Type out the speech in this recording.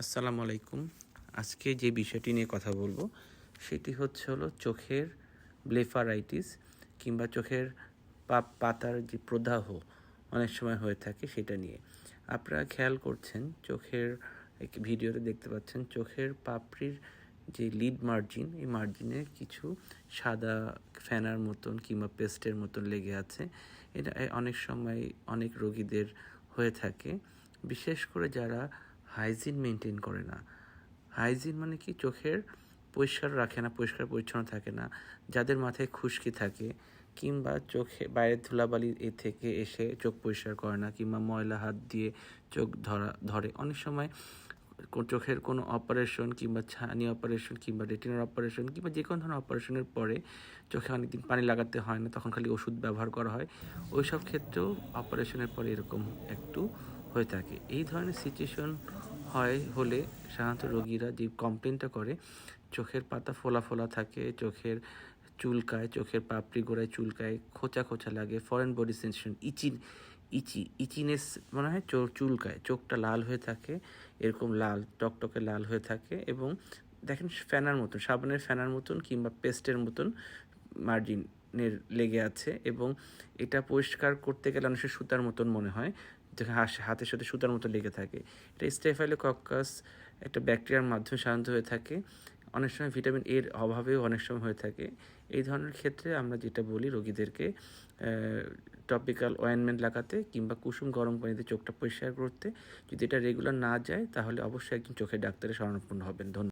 আসসালামু আলাইকুম। আজকে যে বিষয়টি নিয়ে কথা বলব, সেটি হচ্ছে হলো চোখের ব্লেফারাইটিস কিংবা চোখের পাতার যে প্রদাহ অনেক সময় হয়ে থাকে সেটা নিয়ে। আপনারা খেয়াল করছেন, চোখের ভিডিওতে দেখতে পাচ্ছেন, চোখের পাপড়ির যে লিড মার্জিন এই মার্জিনে কিছু সাদা ফ্যানার মতন কিংবা পেস্টের মতন লেগে আছে। এটা অনেক সময় অনেক রোগীদের হয়ে থাকে। বিশেষ করে যারা হাইজিন মেনটেন করে না। হাইজিন মানে কি? চোখের পরিষ্কার রাখে না, পরিষ্কার পরিচ্ছন্ন থাকে না, যাদের মাথায় খুশকি থাকে কিংবা চোখে, বাইরের ধুলাবালি এ থেকে এসে চোখ পরিষ্কার করে না কিংবা ময়লা হাত দিয়ে চোখ ধরা, ধরে। অনেক সময় চোখের কোনো অপারেশন কিংবা ছানি অপারেশন কিংবা রেটিনার অপারেশন কিংবা যে কোনো ধরনের অপারেশনের পরে চোখে অনেকদিন পানি লাগাতে হয় না, তখন খালি ওষুধ ব্যবহার করা হয়। ওই সব ক্ষেত্রেও অপারেশনের পরে এরকম একটু হয়ে থাকে। এই ধরনের সিচুয়েশন হয় হলে সাধারণত রোগীরা যে কমপ্লেনটা করে, চোখের পাতা ফোলা ফোলা থাকে, চোখের চুলকায়, চোখের পাপড়ি গোড়ায় চুলকায়, খোঁচা খোঁচা লাগে foreign body sensation itching itchy itchiness মনে হয় চুলকায়, চোখটা লাল হয়ে থাকে, এরকম লাল, টকটকে লাল হয়ে থাকে এবং দেখেন ফ্যানার মতন, সাবানের ফ্যানার মতন কিংবা পেস্টের মতন মার্জিনের লেগে আছে এবং এটা পরিষ্কার করতে গেলে অনেক সুতার মতন মনে হয়। যেখানে হাতের সাথে সুতার মতো লেগে থাকে। এটা স্টেফাইলোকক্কাস একটা ব্যাকটেরিয়ার মাধ্যমে সাধারণত হয়ে থাকে। অনেক সময় ভিটামিন এর অভাবেও অনেক সময় হয়ে থাকে। এই ধরনের ক্ষেত্রে আমরা যেটা বলি রোগীদেরকে টপিক্যাল অয়েনমেন্ট লাগাতে কিংবা কুসুম গরম পানিতে চোখটা পরিষ্কার করতে। যদি এটা রেগুলার না যায়, তাহলে অবশ্যই একজন চোখের ডাক্তারের শরণাপন্ন হবেন। ধন্যবাদ।